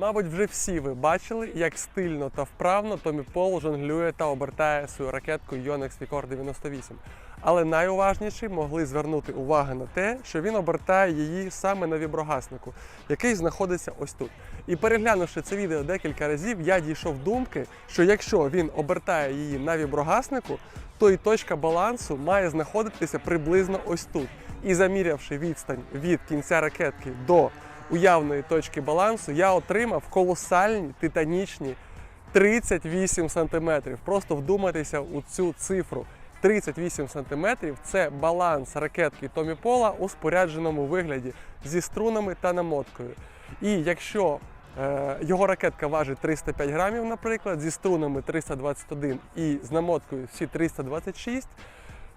Мабуть, вже всі ви бачили, як стильно та вправно Томі Пол жонглює та обертає свою ракетку Yonex Vicor 98. Але найуважніші могли звернути увагу на те, що він обертає її саме на віброгаснику, який знаходиться ось тут. І переглянувши це відео декілька разів, я дійшов думки, що якщо він обертає її на віброгаснику, то і точка балансу має знаходитися приблизно ось тут. І замірявши відстань від кінця ракетки до уявної точки балансу, я отримав колосальні титанічні 38 сантиметрів. Просто вдумайтеся у цю цифру. 38 сантиметрів це баланс ракетки Томі Пола у спорядженому вигляді зі струнами та намоткою. І якщо е, його ракетка важить 305 грамів, наприклад, зі струнами 321 і з намоткою всі 326,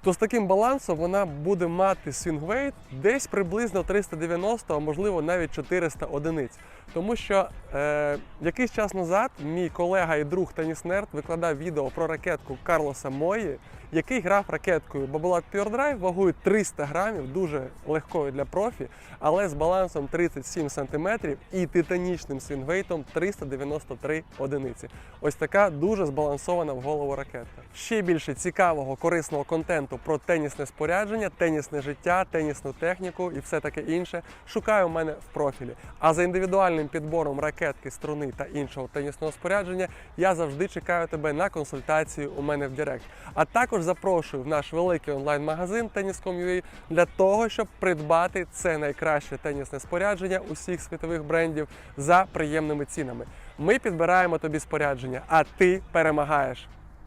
то з таким балансом вона буде мати свінгвейт десь приблизно 390, а можливо навіть 400 одиниць. Тому що е, якийсь час назад мій колега і друг Теніс Нерд викладав відео про ракетку Карлоса Мої, який грав ракеткою Babolat Pure Drive вагою 300 грамів, дуже легкою для профі, але з балансом 37 см і титанічним свінгвейтом 393 одиниці. Ось така дуже збалансована в голову ракетка. Ще більше цікавого, корисного контенту про тенісне спорядження, тенісне життя, тенісну техніку і все таке інше шукаю у мене в профілі. А за індивідуальним підбором ракетки, струни та іншого тенісного спорядження я завжди чекаю тебе на консультацію у мене в Директ. А також запрошую в наш великий онлайн-магазин Tennis.com.ua для того, щоб придбати це найкраще тенісне спорядження усіх світових брендів за приємними цінами. Ми підбираємо тобі спорядження, а ти перемагаєш.